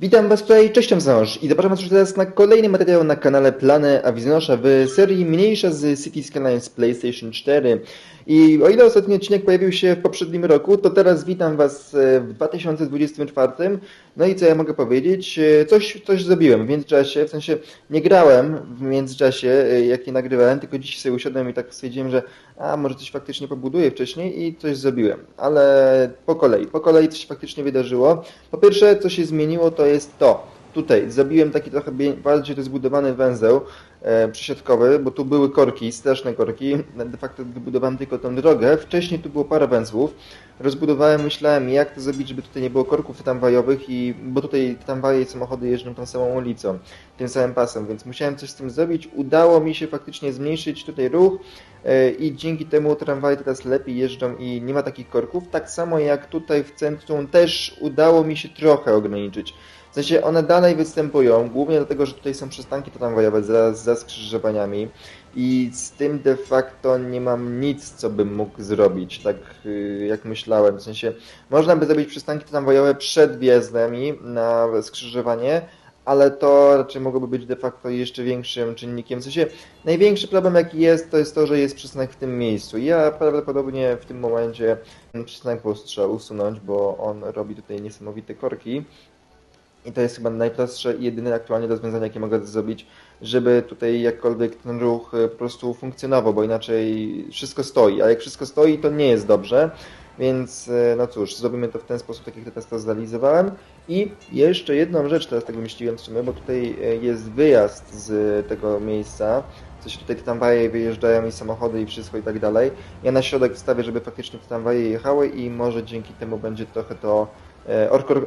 Witam Was tutaj, cześć Ząż i zapraszam Was już teraz na kolejny materiał na kanale Plany Awiznosza w serii mniejsza z City Skylines PlayStation 4. I o ile ostatni odcinek pojawił się w poprzednim roku, to teraz witam Was e, w 2024. No i co ja mogę powiedzieć? E, Coś, coś zrobiłem w międzyczasie, w sensie nie grałem w międzyczasie, e, jak je nagrywałem, tylko dziś sobie usiadłem i tak stwierdziłem, że a może coś faktycznie pobuduję wcześniej i coś zrobiłem. Ale po kolei, po kolei coś faktycznie wydarzyło. Po pierwsze, co się zmieniło, to jest to. Tutaj zrobiłem taki trochę bardziej rozbudowany węzeł przesiadkowy, bo tu były korki, straszne korki. De facto wybudowałem tylko tę drogę. Wcześniej tu było parę węzłów. Rozbudowałem, myślałem jak to zrobić, żeby tutaj nie było korków tramwajowych i bo tutaj tramwaje i samochody jeżdżą tą samą ulicą, tym samym pasem, więc musiałem coś z tym zrobić. Udało mi się faktycznie zmniejszyć tutaj ruch e, i dzięki temu tramwaje teraz lepiej jeżdżą i nie ma takich korków. Tak samo jak tutaj w centrum też udało mi się trochę ograniczyć. W sensie one dalej występują, głównie dlatego, że tutaj są przystanki tramwajowe za, za skrzyżowaniami i z tym de facto nie mam nic, co bym mógł zrobić, tak y, jak myślałem. W sensie można by zrobić przystanki tramwajowe przed wjazdami na skrzyżowanie, ale to raczej mogłoby być de facto jeszcze większym czynnikiem. W sensie największy problem jaki jest, to jest to, że jest przystanek w tym miejscu. Ja prawdopodobnie w tym momencie przystanek po prostu trzeba usunąć, bo on robi tutaj niesamowite korki. I to jest chyba najprostsze i jedyne aktualnie rozwiązanie, jakie mogę zrobić, żeby tutaj jakkolwiek ten ruch e, po prostu funkcjonował, bo inaczej wszystko stoi, a jak wszystko stoi, to nie jest dobrze. Więc e, no cóż, zrobimy to w ten sposób, tak jak teraz to zrealizowałem. I jeszcze jedną rzecz teraz tak wymyśliłem w sumie, bo tutaj e, jest wyjazd z tego miejsca. Coś tutaj te tramwaje wyjeżdżają i samochody i wszystko i tak dalej. Ja na środek wstawię, żeby faktycznie te tramwaje jechały i może dzięki temu będzie trochę to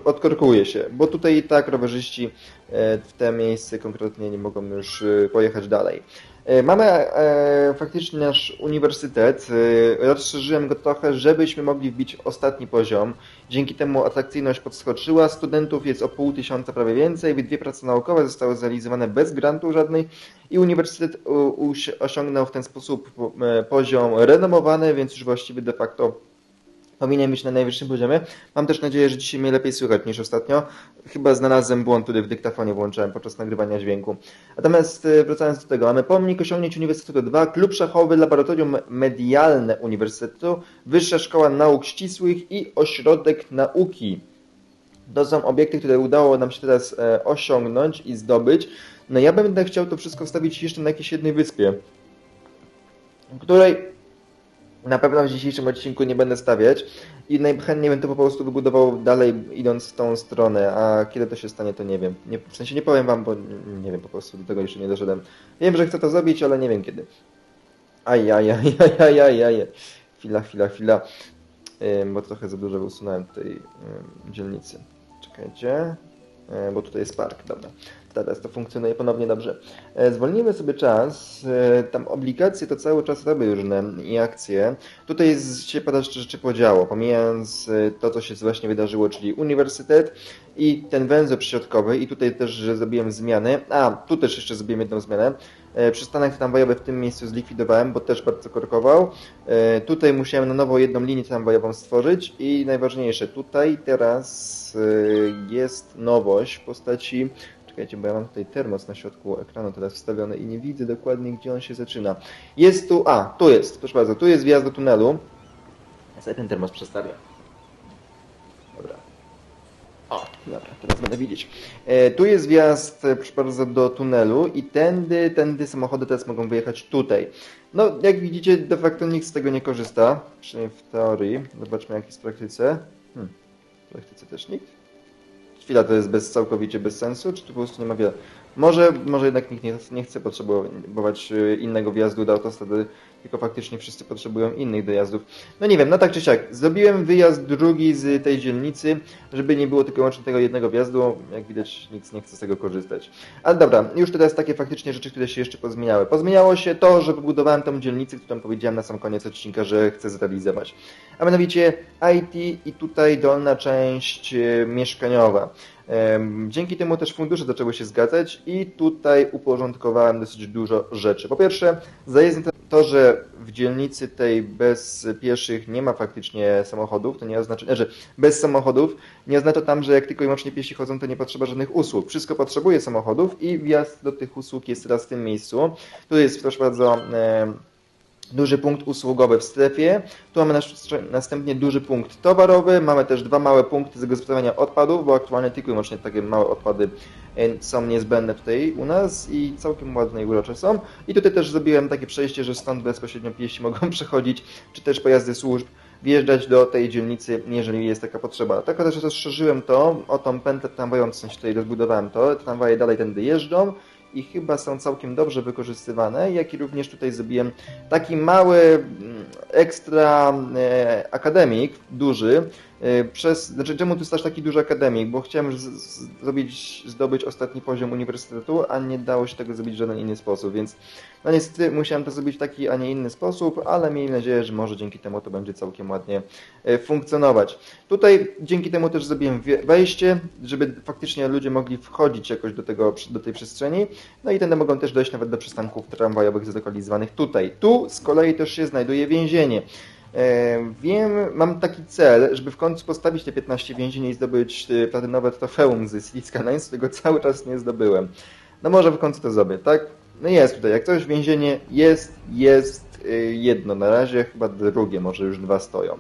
odkorkuje się, bo tutaj i tak rowerzyści e, w te miejsce konkretnie nie mogą już e, pojechać dalej. E, Mamy e, faktycznie nasz uniwersytet, e, rozszerzyłem go trochę, żebyśmy mogli wbić ostatni poziom. Dzięki temu atrakcyjność podskoczyła, studentów jest o pół tysiąca prawie więcej, dwie prace naukowe zostały zrealizowane bez grantu żadnej i uniwersytet osiągnął w ten sposób e, poziom renomowany, więc już właściwie de facto powinien być na najwyższym poziomie. Mam też nadzieję, że dzisiaj mnie lepiej słychać niż ostatnio. Chyba znalazłem błąd, który w dyktafonie włączałem podczas nagrywania dźwięku. Natomiast e, wracając do tego, mamy pomnik osiągnięć Uniwersytetu 2, klub szachowy, laboratorium medialne Uniwersytetu, Wyższa Szkoła Nauk Ścisłych i Ośrodek Nauki. To są obiekty, które udało nam się teraz e, osiągnąć i zdobyć. No ja będę chciał to wszystko wstawić jeszcze na jakiejś jednej wyspie, której na pewno w dzisiejszym odcinku nie będę stawiać i najchętniej bym to po prostu wybudował dalej idąc w tą stronę, a kiedy to się stanie to nie wiem. Nie, w sensie nie powiem wam, bo nie, wiem, po prostu do tego jeszcze nie doszedłem. Wiem, że chcę to zrobić, ale nie wiem kiedy. Aj, aj, aj, aj, aj, aj, aj. Chwila, chwila, chwila. Bo trochę za dużo usunąłem tej dzielnicy. Czekajcie. Bo tutaj jest park, dobra. Teraz to funkcjonuje ponownie dobrze. E, Zwolnimy sobie czas. E, Tam obligacje to cały czas robią różne i akcje. Tutaj się parę rzeczy podziało, pomijając e, to, co się właśnie wydarzyło, czyli uniwersytet i ten węzeł przyśrodkowy i tutaj też zrobiłem zmiany. A, tu też jeszcze zrobiłem jedną zmianę. Przystanek tramwajowy w tym miejscu zlikwidowałem, bo też bardzo korkował. Tutaj musiałem na nowo jedną linię tramwajową stworzyć i najważniejsze, tutaj teraz jest nowość w postaci Czekajcie, bo ja mam tutaj termos na środku ekranu teraz wstawiony i nie widzę dokładnie, gdzie on się zaczyna. Jest tu, a, tu jest, proszę bardzo, tu jest wjazd do tunelu. Ja sobie ten termos przestawię. Dobra. O, dobra, teraz będę widzieć. E, tu jest wjazd, e, proszę bardzo, do tunelu i tędy, tędy samochody teraz mogą wyjechać tutaj. No, jak widzicie, de facto nikt z tego nie korzysta, przynajmniej w teorii. Zobaczmy, jak jest w praktyce. Hmm, w praktyce też nikt. Chwila to jest bez, całkowicie bez sensu, czy tu po prostu nie ma wiele? Może, może jednak nikt nie, nie chce potrzebować y, innego wjazdu do autostrady, tylko faktycznie wszyscy potrzebują innych dojazdów. No nie wiem, no tak czy siak, zrobiłem wyjazd drugi z tej dzielnicy, żeby nie było tylko łącznie tego jednego wjazdu, jak widać nikt nie chce z tego korzystać. Ale dobra, już teraz takie faktycznie rzeczy, które się jeszcze pozmieniały. Pozmieniało się to, że wybudowałem tą dzielnicę, którą powiedziałem na sam koniec odcinka, że chcę zrealizować. A mianowicie IT i tutaj dolna część e, mieszkaniowa. Dzięki temu też fundusze zaczęły się zgadzać i tutaj uporządkowałem dosyć dużo rzeczy. Po pierwsze, zajezdne to, że w dzielnicy tej bez pieszych nie ma faktycznie samochodów, to nie oznacza, że bez samochodów nie oznacza tam, że jak tylko i wyłącznie piesi chodzą, to nie potrzeba żadnych usług. Wszystko potrzebuje samochodów i wjazd do tych usług jest teraz w tym miejscu. Tu jest proszę bardzo e, duży punkt usługowy w strefie. Tu mamy nasz, następnie duży punkt towarowy. Mamy też dwa małe punkty zagospodarowania odpadów, bo aktualnie tylko i wyłącznie takie małe odpady e, są niezbędne tutaj u nas i całkiem ładne i urocze są. I tutaj też zrobiłem takie przejście, że stąd bezpośrednio piesi mogą przechodzić, czy też pojazdy służb wjeżdżać do tej dzielnicy, jeżeli jest taka potrzeba. Tak też rozszerzyłem to o tą pętlę tramwajową, w sensie tutaj rozbudowałem to. Tramwaje dalej tędy jeżdżą i chyba są całkiem dobrze wykorzystywane, jak i również tutaj zrobiłem taki mały mm, ekstra e, akademik, duży, przez, znaczy czemu tu jest taki duży akademik, bo chciałem z, z, zrobić, zdobyć ostatni poziom uniwersytetu, a nie dało się tego zrobić w żaden inny sposób, więc no niestety musiałem to zrobić w taki, a nie inny sposób, ale miejmy nadzieję, że może dzięki temu to będzie całkiem ładnie e, funkcjonować. Tutaj dzięki temu też zrobiłem wejście, żeby faktycznie ludzie mogli wchodzić jakoś do, tego, do tej przestrzeni, no i tędy mogą też dojść nawet do przystanków tramwajowych zlokalizowanych tutaj. Tu z kolei też się znajduje więzienie. E, wiem, mam taki cel, żeby w końcu postawić te 15 więzień i zdobyć e, platynowe trofeum z City Skylines, tego cały czas nie zdobyłem. No może w końcu to zrobię, tak? No jest tutaj, jak coś więzienie jest, jest e, jedno na razie, chyba drugie, może już dwa stoją.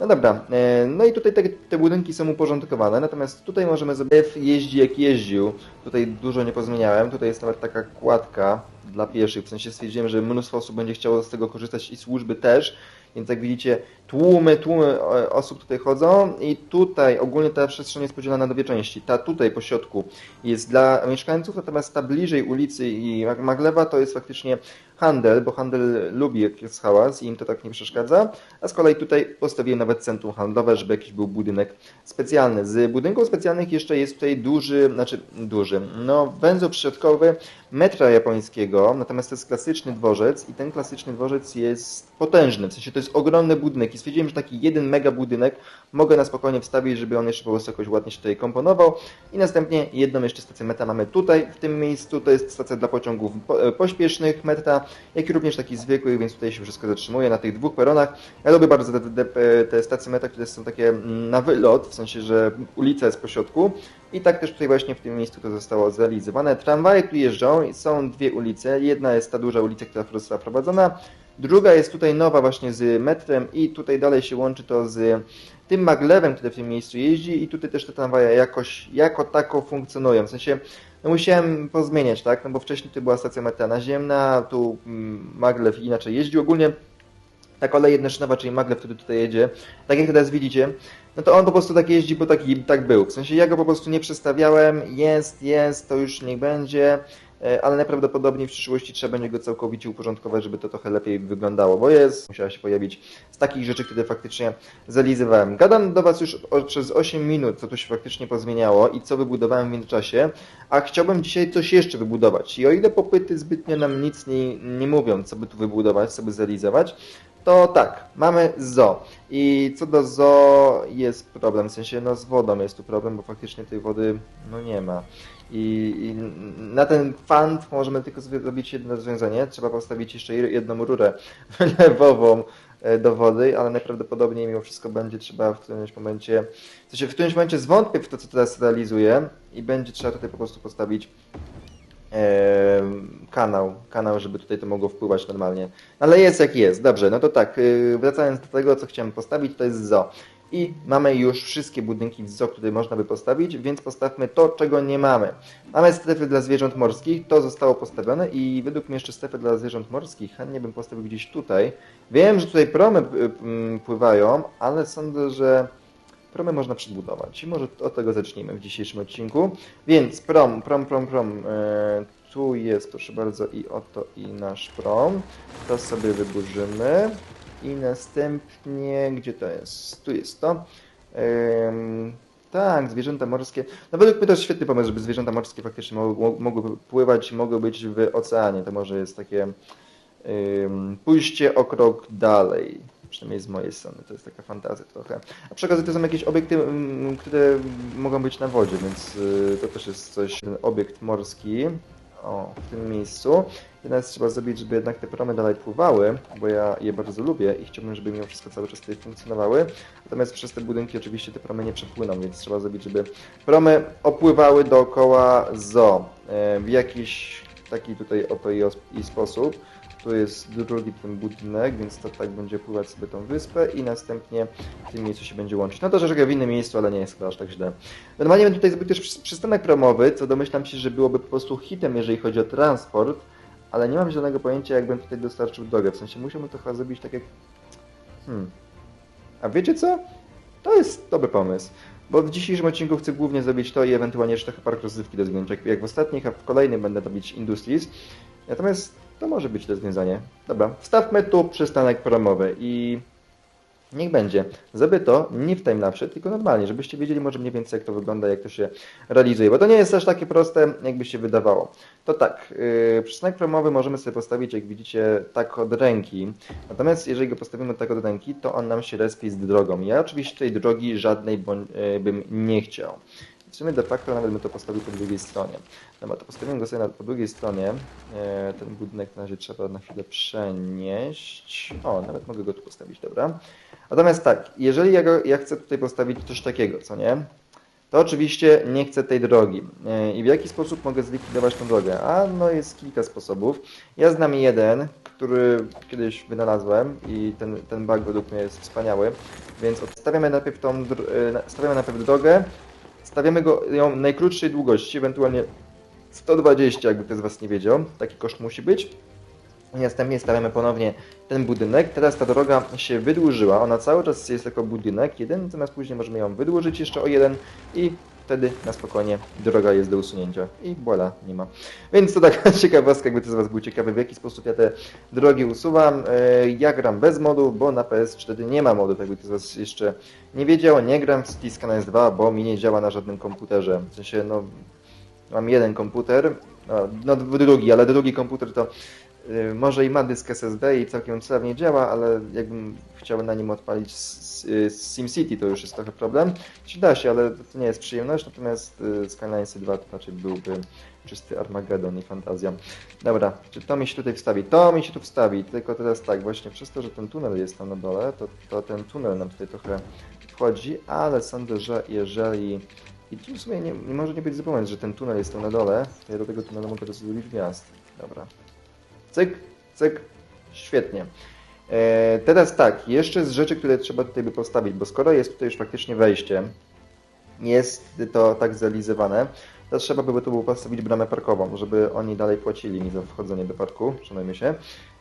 No dobra, no i tutaj te, te, budynki są uporządkowane, natomiast tutaj możemy sobie jeździ jak jeździł, tutaj dużo nie pozmieniałem, tutaj jest nawet taka kładka dla pieszych, w sensie stwierdziłem, że mnóstwo osób będzie chciało z tego korzystać i służby też, więc jak widzicie, tłumy, tłumy e, osób tutaj chodzą i tutaj ogólnie ta przestrzeń jest podzielona na dwie części. Ta tutaj po środku jest dla mieszkańców, natomiast ta bliżej ulicy i Maglewa to jest faktycznie handel, bo handel lubi jak jest hałas i im to tak nie przeszkadza, a z kolei tutaj postawiłem nawet centrum handlowe, żeby jakiś był budynek specjalny. Z budynków specjalnych jeszcze jest tutaj duży, znaczy duży, no węzeł przyśrodkowy metra japońskiego, natomiast to jest klasyczny dworzec i ten klasyczny dworzec jest potężny, w sensie to jest ogromny budynek i stwierdziłem, że taki jeden mega budynek mogę na spokojnie wstawić, żeby on jeszcze po prostu jakoś ładnie się tutaj komponował. I następnie jedną jeszcze stację metra mamy tutaj, w tym miejscu, to jest stacja dla pociągów pośpiesznych metra, jak i również takich zwykłych, więc tutaj się wszystko zatrzymuje na tych dwóch peronach. Ja lubię bardzo te, te, te stacje metra, które są takie mm, na wylot, w sensie, że ulica jest po środku. I tak też tutaj właśnie w tym miejscu to zostało zrealizowane. Tramwaje tu jeżdżą, są dwie ulice, jedna jest ta duża ulica, która została prowadzona, druga jest tutaj nowa właśnie z metrem i tutaj dalej się łączy to z tym maglewem, który w tym miejscu jeździ i tutaj też te tramwaje jakoś, jako tako funkcjonują. W sensie no musiałem pozmieniać, tak? No bo wcześniej to była stacja metra naziemna, tu mm, maglew inaczej jeździł. Ogólnie ta kolej jednoszynowa, czyli maglew, który tutaj jedzie, tak jak teraz widzicie, no to on po prostu tak jeździ, bo taki, tak był. W sensie ja go po prostu nie przestawiałem, jest, jest, to już niech będzie. E, ale najprawdopodobniej w przyszłości trzeba będzie go całkowicie uporządkować, żeby to trochę lepiej wyglądało, bo jest, musiała się pojawić z takich rzeczy, które faktycznie zrealizowałem. Gadam do Was już przez 8 minut, co tu się faktycznie pozmieniało i co wybudowałem w międzyczasie, a chciałbym dzisiaj coś jeszcze wybudować. I o ile popyty zbytnio nam nic nie, nie mówią, co by tu wybudować, co by zrealizować, to tak, mamy zo. I co do zo jest problem, w sensie no z wodą jest tu problem, bo faktycznie tej wody no nie ma. I, I, na ten fund możemy tylko zrobić jedno rozwiązanie. Trzeba postawić jeszcze jedną rurę wylewową e, do wody, ale najprawdopodobniej mimo wszystko będzie trzeba w którymś momencie, w sensie w którymś momencie zwątpię w to, co teraz realizuję i będzie trzeba tutaj po prostu postawić kanał, kanał, żeby tutaj to mogło wpływać normalnie. Ale jest jak jest, dobrze, no to tak, e, wracając do tego, co chciałem postawić, to jest zo i mamy już wszystkie budynki w zoo, które można by postawić, więc postawmy to, czego nie mamy. Mamy strefy dla zwierząt morskich, to zostało postawione i według mnie jeszcze strefy dla zwierząt morskich chętnie bym postawił gdzieś tutaj. Wiem, że tutaj promy pływają, ale sądzę, że promy można przybudować i może od tego zacznijmy w dzisiejszym odcinku. Więc prom, prom, prom, prom, e, tu jest proszę bardzo i oto i nasz prom. To sobie wyburzymy i następnie, gdzie to jest? Tu jest to. Tak, zwierzęta morskie. No według mnie to jest świetny pomysł, żeby zwierzęta morskie faktycznie mogły, mogły pływać, mogły być w oceanie. To może jest takie pójście o krok dalej. Przynajmniej z mojej strony. To jest taka fantazja trochę. A przy okazji to są jakieś obiekty, które mogą być na wodzie, więc y, to też jest coś, ten obiekt morski. o, w tym miejscu. I teraz trzeba zrobić, żeby jednak te promy dalej pływały, bo ja je bardzo lubię i chciałbym, żeby mimo wszystko cały czas tutaj funkcjonowały. Natomiast przez te budynki oczywiście te promy nie przepłyną, więc trzeba zrobić, żeby promy opływały dookoła zoo e, w jakiś taki tutaj oto i sposób. Tu jest drugi ten budynek, więc to tak będzie pływać sobie tą wyspę i następnie w tym miejscu się będzie łączyć. No to troszeczkę w innym miejscu, ale nie jest chyba aż tak źle. Normalnie bym tutaj zrobił też przy- przystanek promowy, co domyślam się, że byłoby po prostu hitem, jeżeli chodzi o transport, ale nie mam zielonego pojęcia, jakbym tutaj dostarczył drogę. W sensie musiałbym to chyba zrobić tak jak... Hmm. A wiecie co? To jest dobry pomysł. Bo w dzisiejszym odcinku chcę głównie zrobić to i ewentualnie jeszcze trochę park rozrywki rozwinąć. Jak, jak w ostatnich, a w kolejnym będę robić Industries. Natomiast to może być rozwiązanie. Dobra, wstawmy tu przystanek promowy i niech będzie. Zrobię to nie w timelapse, tylko normalnie, żebyście wiedzieli może mniej więcej jak to wygląda, jak to się realizuje, bo to nie jest aż takie proste, jakby się wydawało. To tak, yy, przystanek promowy możemy sobie postawić, jak widzicie, tak od ręki. Natomiast jeżeli go postawimy tak od ręki, to on nam się respi z drogą. Ja oczywiście tej drogi żadnej yy, bym nie chciał. Sumie de facto nawet bym to postawił po drugiej stronie. Dobra, to postawiłem go sobie na, po drugiej stronie. E, ten budynek na razie trzeba na chwilę przenieść. O, nawet mogę go tu postawić, dobra. Natomiast tak, jeżeli ja, go, ja chcę tutaj postawić coś takiego, co nie? To oczywiście nie chcę tej drogi. E, I w jaki sposób mogę zlikwidować tą drogę? A no jest kilka sposobów. Ja znam jeden, który kiedyś wynalazłem i ten, ten bug według mnie jest wspaniały. Więc odstawiamy najpierw tą, e, stawiamy najpierw drogę, stawiamy go ją najkrótszej długości, ewentualnie 120, jakby ktoś z Was nie wiedział. Taki koszt musi być. I następnie stawiamy ponownie ten budynek. Teraz ta droga się wydłużyła. Ona cały czas jest jako budynek jeden, natomiast później możemy ją wydłużyć jeszcze o jeden i wtedy na spokojnie droga jest do usunięcia. I voilà, nie ma. Więc to taka ciekawostka, jakby to z Was był ciekawy, w jaki sposób ja te drogi usuwam. E, Ja gram bez modu, bo na PS4 nie ma modu, jakby to z Was jeszcze nie wiedział. Nie gram w City Skylines 2, bo mi nie działa na żadnym komputerze. W sensie, no, mam jeden komputer, no, no drugi, ale drugi komputer to może i ma dysk SSD i całkiem sprawnie działa, ale jakbym chciał na nim odpalić s- SimCity, to już jest trochę problem. Czy da się, ale to nie jest przyjemność, natomiast y, Skylines 2 to raczej byłby czysty Armageddon i fantazja. Dobra, czy to mi się tutaj wstawi? To mi się tu wstawi, tylko teraz tak, właśnie przez to, że ten tunel jest tam na dole, to, to ten tunel nam tutaj trochę wchodzi, ale sądzę, że jeżeli... I tu w sumie nie, nie może nie być zapomnieć, że ten tunel jest tam na dole, ja do tego tunelu mogę zrobić wjazd. Dobra. Cyk, cyk, świetnie. E, teraz tak, jeszcze z rzeczy, które trzeba tutaj by postawić, bo skoro jest tutaj już faktycznie wejście, jest to tak zrealizowane, to trzeba by tu było postawić bramę parkową, żeby oni dalej płacili mi za wchodzenie do parku, szanujmy się.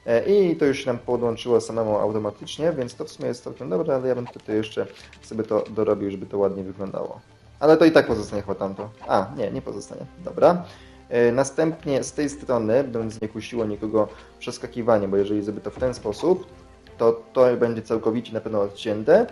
E, I to już się nam podłączyło samemu automatycznie, więc to w sumie jest całkiem dobre, ale ja bym tutaj jeszcze sobie to dorobił, żeby to ładnie wyglądało. Ale to i tak pozostanie chyba tamto. A, nie, nie pozostanie. Dobra. E, Następnie z tej strony, będąc nie kusiło nikogo przeskakiwanie, bo jeżeli zrobię to w ten sposób, to to będzie całkowicie na pewno odcięte.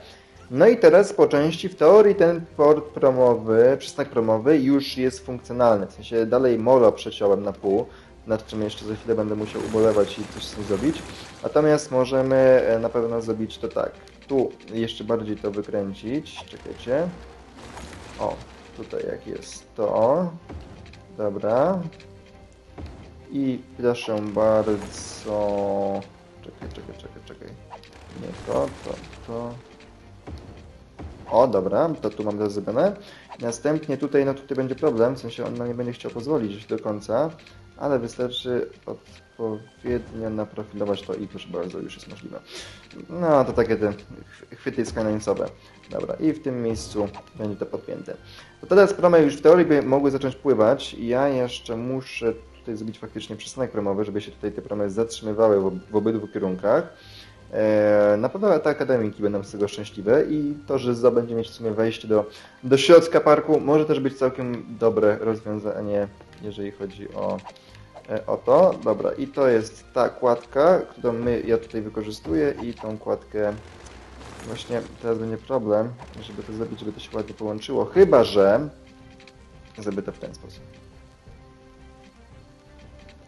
No i teraz po części w teorii ten port promowy, przystanek promowy już jest funkcjonalny. W sensie dalej molo przeciąłem na pół, nad czym jeszcze za chwilę będę musiał ubolewać i coś z tym zrobić. Natomiast możemy e, na pewno zrobić to tak. Tu jeszcze bardziej to wykręcić. Czekajcie. O, tutaj jak jest to. Dobra. I proszę bardzo. Czekaj, czekaj, czekaj, czekaj. Nie to, to, to. O, dobra, to tu mam zrobione. Następnie tutaj, no tutaj będzie problem, w sensie on nie będzie chciał pozwolić do końca, ale wystarczy odpowiednio naprofilować to i proszę bardzo, już jest możliwe. No, to takie te ch- chwyty skyline'owe. Dobra, i w tym miejscu będzie to podpięte. To teraz promy już w teorii by mogły zacząć pływać ja jeszcze muszę tutaj zrobić faktycznie przystanek promowy, żeby się tutaj te promy zatrzymywały w, w obydwu kierunkach. E, Na pewno te akademiki będą z tego szczęśliwe i to, że ZO będzie mieć w sumie wejście do, do środka parku może też być całkiem dobre rozwiązanie, jeżeli chodzi o, e, o to. Dobra, i to jest ta kładka, którą my, ja tutaj wykorzystuję i tą kładkę właśnie teraz będzie problem, żeby to zrobić, żeby to się ładnie połączyło, chyba że zrobię to w ten sposób.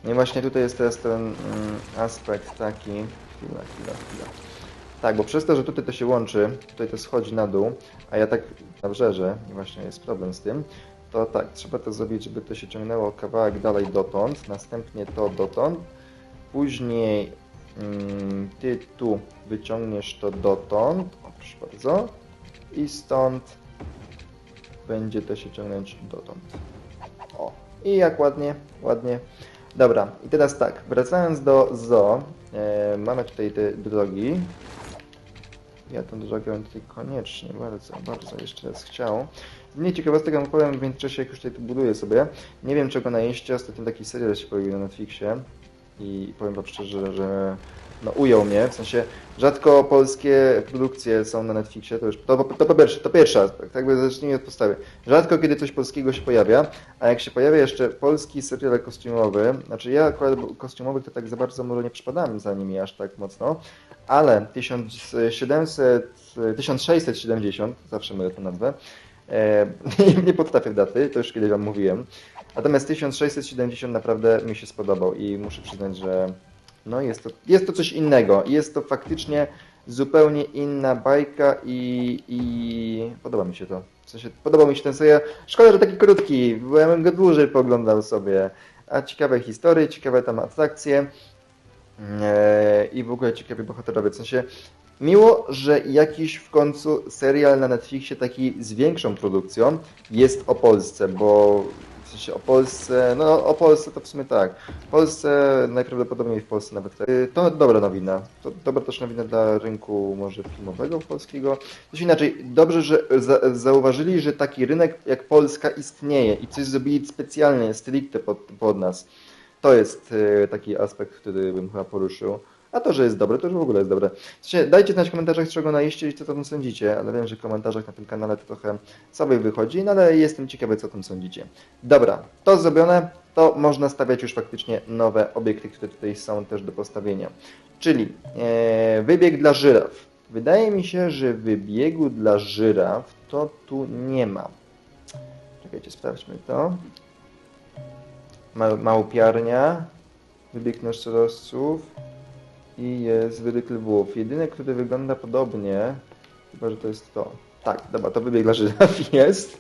No i właśnie tutaj jest teraz ten mm, aspekt taki. Chwila, chwila, chwila. Tak, bo przez to, że tutaj to się łączy, tutaj to schodzi na dół, a ja tak nabrzeżę, i właśnie jest problem z tym, to tak, trzeba to zrobić, żeby to się ciągnęło kawałek dalej dotąd, następnie to dotąd, później mm, ty tu wyciągniesz to dotąd, o proszę bardzo, i stąd będzie to się ciągnąć dotąd. O, i jak ładnie, ładnie. Dobra, i teraz tak, wracając do zoo, e, mamy tutaj te drogi. Ja tę drogę tutaj koniecznie, bardzo, bardzo jeszcze raz chciał. Nie ciekawostek wam powiem w międzyczasie, jak już tutaj to buduję sobie. Nie wiem czego najeźdźcie, ostatnio taki serial się pojawił na Netflixie i powiem wam szczerze, że no, ujął mnie, w sensie rzadko polskie produkcje są na Netflixie, to już to, to, po pierwsze, to pierwszy aspekt, tak jakby zacznijmy od podstawy. Rzadko kiedy coś polskiego się pojawia, a jak się pojawia jeszcze polski serial kostiumowy, znaczy ja akurat kostiumowych to tak za bardzo może nie przypadałem za nimi aż tak mocno, ale 1700, 1670, zawsze mylę tę nazwę, nie potrafię daty, to już kiedyś wam mówiłem, natomiast 1670 naprawdę mi się spodobał i muszę przyznać, że no jest to, jest to coś innego. Jest to faktycznie zupełnie inna bajka i, i podoba mi się to. W sensie, podobał mi się ten serial. Szkoda, że taki krótki, bo ja bym go dłużej poglądał sobie. A ciekawe historie, ciekawe tam atrakcje e, i w ogóle ciekawi bohaterowie. W sensie, miło, że jakiś w końcu serial na Netflixie taki z większą produkcją jest o Polsce, bo w sensie o Polsce, no o Polsce to w sumie tak. W Polsce najprawdopodobniej w Polsce nawet tak. To dobra nowina. To dobra też nowina dla rynku może filmowego polskiego. Coś inaczej, dobrze, że za, zauważyli, że taki rynek jak Polska istnieje i coś zrobili specjalnie, stricte pod, pod nas. To jest e, taki aspekt, który bym chyba poruszył. A to, że jest dobre, to już w ogóle jest dobre. Dajcie znać w komentarzach, czego najeście i co o tym sądzicie, ale wiem, że w komentarzach na tym kanale to trochę sobie wychodzi, no ale jestem ciekawy, co o tym sądzicie. Dobra, to zrobione, to można stawiać już faktycznie nowe obiekty, które tutaj są też do postawienia. Czyli e, wybieg dla żyraf. Wydaje mi się, że wybiegu dla żyraf to tu nie ma. Czekajcie, sprawdźmy to. Ma, małpiarnia, wybieg nosorożców, i jest wyryk lwów. Jedyny, który wygląda podobnie, chyba, że to jest to. Tak, dobra, to wybieg dla żyraf jest.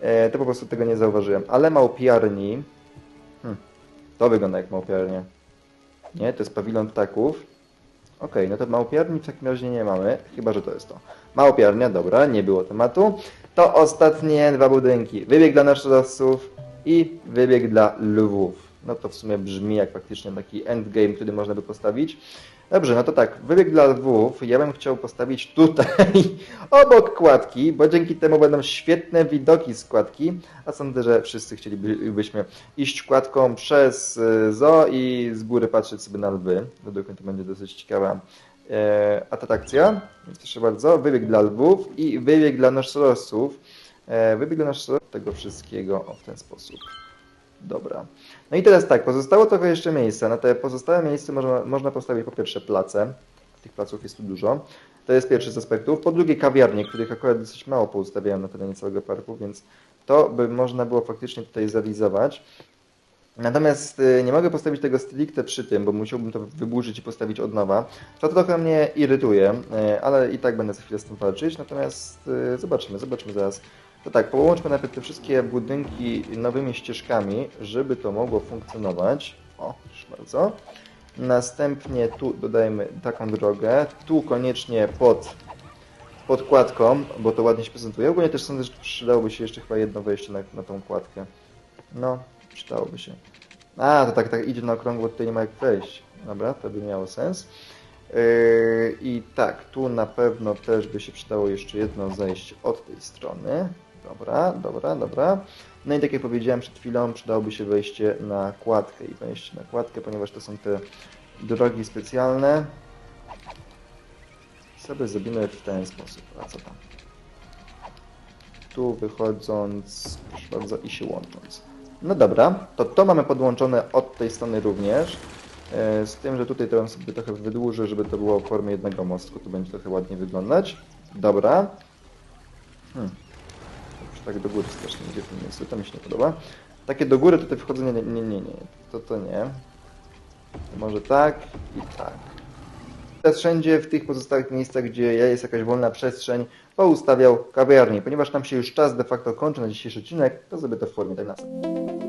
E, to po prostu tego nie zauważyłem. Ale małpiarni... Hmm, to wygląda jak małpiarnia. Nie, to jest pawilon ptaków. Okej, okay, no to małpiarni w takim razie nie mamy, chyba, że to jest to. Małpiarnia, dobra, nie było tematu. To ostatnie dwa budynki. Wybieg dla nosorożców i wybieg dla lwów no to w sumie brzmi jak faktycznie taki endgame, który można by postawić. Dobrze, no to tak, wybieg dla lwów ja bym chciał postawić tutaj, obok kładki, bo dzięki temu będą świetne widoki z kładki, a sądzę, że wszyscy chcielibyśmy iść kładką przez e, zoo i z góry patrzeć sobie na lwy. Według mnie to będzie dosyć ciekawa e, atrakcja. Proszę bardzo, wybieg dla lwów i wybieg dla nosorożców. E, wybieg dla nosorożców tego wszystkiego w ten sposób. Dobra. No i teraz tak, pozostało trochę jeszcze miejsca. Na te pozostałe miejsce można, można postawić po pierwsze place. Tych placów jest tu dużo. To jest pierwszy z aspektów. Po drugie kawiarnie, których akurat dosyć mało poustawiałem na terenie całego parku, więc to by można było faktycznie tutaj zrealizować. Natomiast y, nie mogę postawić tego stricte przy tym, bo musiałbym to wyburzyć i postawić od nowa. To trochę mnie irytuje, y, ale i tak będę za chwilę z tym walczyć. Natomiast y, zobaczymy, zobaczymy zaraz to tak, połączmy najpierw te wszystkie budynki nowymi ścieżkami, żeby to mogło funkcjonować. O, proszę bardzo. Następnie tu dodajmy taką drogę. Tu koniecznie pod podkładką, bo to ładnie się prezentuje. Ogólnie też sądzę, że przydałoby się jeszcze chyba jedno wejście na, na tą kładkę. No, przydałoby się. A, to tak, tak idzie na okrągło, tutaj nie ma jak wejść. Dobra, to by miało sens. Yy, I tak, tu na pewno też by się przydało jeszcze jedno zejście od tej strony. Dobra, dobra, dobra. No i tak jak powiedziałem przed chwilą, przydałoby się wejście na kładkę i wejście na kładkę, ponieważ to są te drogi specjalne. Sobie zrobimy w ten sposób. A co tam? Tu wychodząc, proszę bardzo, i się łącząc. No dobra, to to mamy podłączone od tej strony również. E, z tym, że tutaj to sobie trochę wydłużę, żeby to było w formie jednego mostku. Tu będzie trochę ładnie wyglądać. Dobra. Hmm tak do góry strasznie idzie w tym miejscu, to mi się nie podoba. Takie do góry tutaj wchodzenie, nie, nie, nie, nie. to to nie. Może tak i tak. Teraz wszędzie w tych pozostałych miejscach, gdzie jest jakaś wolna przestrzeń, poustawiał kawiarnię. Ponieważ nam się już czas de facto kończy na dzisiejszy odcinek, to zrobię to w formie tak timelapse.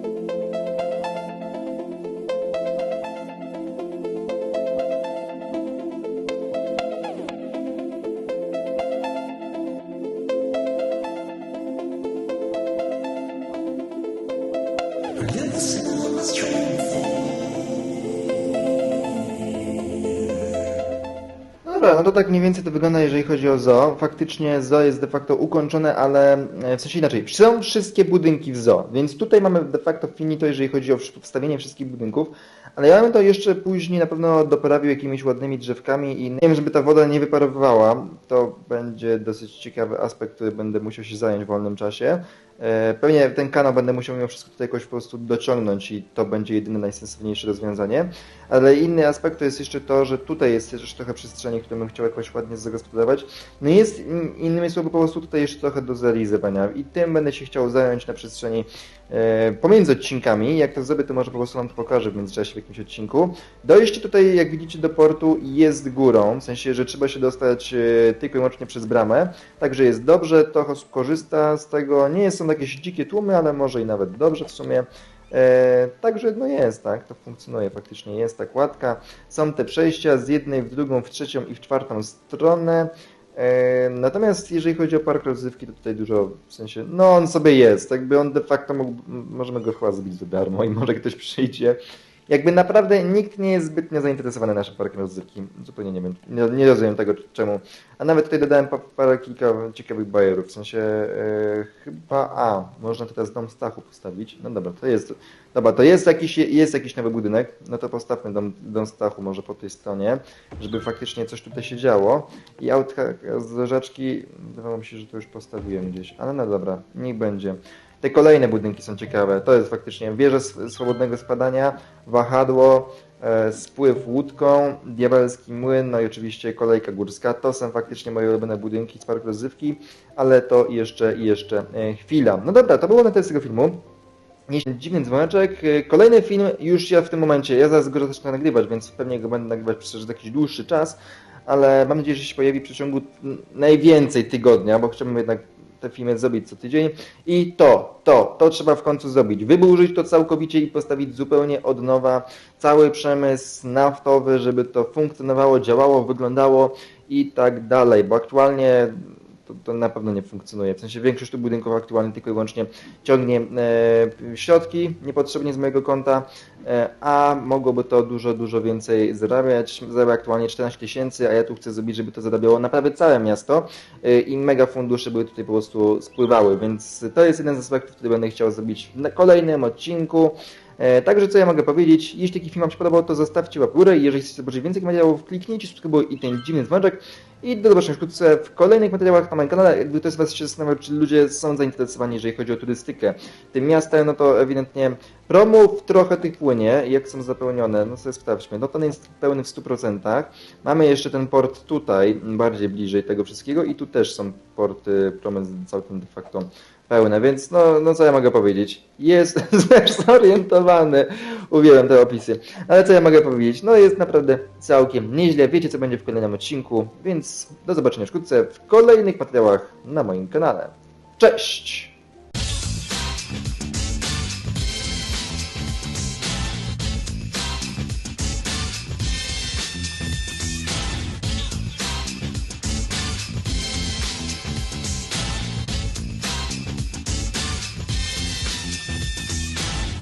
Dobra, no to tak mniej więcej to wygląda, jeżeli chodzi o zoo. Faktycznie zoo jest de facto ukończone, ale e, w sensie inaczej. Są wszystkie budynki w zoo, więc tutaj mamy de facto finito, jeżeli chodzi o wstawienie wszystkich budynków, ale ja bym to jeszcze później na pewno doprawił jakimiś ładnymi drzewkami i nie wiem, żeby ta woda nie wyparowywała. To będzie dosyć ciekawy aspekt, który będę musiał się zająć w wolnym czasie. E, Pewnie ten kanał będę musiał mimo wszystko tutaj jakoś po prostu dociągnąć i to będzie jedyne najsensowniejsze rozwiązanie. Ale inny aspekt to jest jeszcze to, że tutaj jest jeszcze trochę przestrzeni, które bym chciał jakoś ładnie zagospodarować. No i jest in- innymi słowy po prostu tutaj jeszcze trochę do zrealizowania i tym będę się chciał zająć na przestrzeni e, pomiędzy odcinkami. Jak to zrobię, to może po prostu Wam to pokażę w międzyczasie w jakimś odcinku. Dojście tutaj, jak widzicie, do portu jest górą, w sensie, że trzeba się dostać e, tylko i wyłącznie przez bramę. Także jest dobrze, to osób korzysta z tego. Nie są jakieś dzikie tłumy, ale może i nawet dobrze w sumie. E, także no jest, tak, to funkcjonuje faktycznie, jest tak łatka. Są te przejścia z jednej w drugą, w trzecią i w czwartą stronę. E, natomiast jeżeli chodzi o park rozrywki, to tutaj dużo, w sensie, no on sobie jest, jakby on de facto mógł, możemy go chyba zrobić za darmo i może ktoś przyjdzie. Jakby naprawdę nikt nie jest zbytnio zainteresowany naszym parkiem rozrywki. Zupełnie nie wiem, nie, nie rozumiem tego czemu. A nawet tutaj dodałem pa, parę kilka ciekawych bajerów, w sensie e, chyba, a, można teraz dom Stachu postawić. No dobra, to jest, dobra, to jest jakiś, jest jakiś nowy budynek, no to postawmy dom, dom Stachu może po tej stronie, żeby faktycznie coś tutaj się działo. I autka z rzeczki, wydawało mi się, że to już postawiłem gdzieś, ale no dobra, niech będzie. Te kolejne budynki są ciekawe. To jest faktycznie wieża sw- swobodnego spadania, wahadło, e, spływ łódką, diabelski młyn, no i oczywiście kolejka górska. To są faktycznie moje ulubione budynki z parku rozrywki, ale to jeszcze i jeszcze e, chwila. No dobra, to było na tyle z tego filmu. Dziwny dzwoneczek. E, Kolejny film już ja w tym momencie, ja zaraz go zacznę nagrywać, więc pewnie go będę nagrywać przez jakiś dłuższy czas, ale mam nadzieję, że się pojawi w przeciągu najwięcej tygodnia, bo chciałbym jednak te filmy zrobić co tydzień. I to, to, to trzeba w końcu zrobić. Wyburzyć to całkowicie i postawić zupełnie od nowa cały przemysł naftowy, żeby to funkcjonowało, działało, wyglądało i tak dalej, bo aktualnie to, to na pewno nie funkcjonuje. W sensie większość tych budynków aktualnie tylko i wyłącznie ciągnie e, środki niepotrzebnie z mojego konta, e, a mogłoby to dużo, dużo więcej zarabiać. Zarabia aktualnie 14 tysięcy, a ja tu chcę zrobić, żeby to zarabiało naprawdę całe miasto e, i mega fundusze były tutaj po prostu spływały, więc to jest jeden z aspektów, który będę chciał zrobić na kolejnym odcinku. E, Także co ja mogę powiedzieć, jeśli taki film Wam się podobał, to zostawcie łapkę w górę i jeżeli chcecie zobaczyć więcej materiałów, kliknijcie subskrybuj i ten dziwny dzwoneczek i do zobaczenia wkrótce w kolejnych materiałach na moim kanale. Jakby ktoś z Was się zastanawiał, czy ludzie są zainteresowani, jeżeli chodzi o turystykę tym miastem, no to ewidentnie promów trochę tych płynie, jak są zapełnione, no sobie sprawdźmy, no nie jest pełny w 100%. Mamy jeszcze ten port tutaj, bardziej bliżej tego wszystkiego i tu też są porty promy całkiem de facto pełne, więc no, no co ja mogę powiedzieć? Jest zorientowany, uwielbiam te opisy, ale co ja mogę powiedzieć? No jest naprawdę całkiem nieźle, wiecie co będzie w kolejnym odcinku, więc do zobaczenia wkrótce w kolejnych materiałach na moim kanale. Cześć!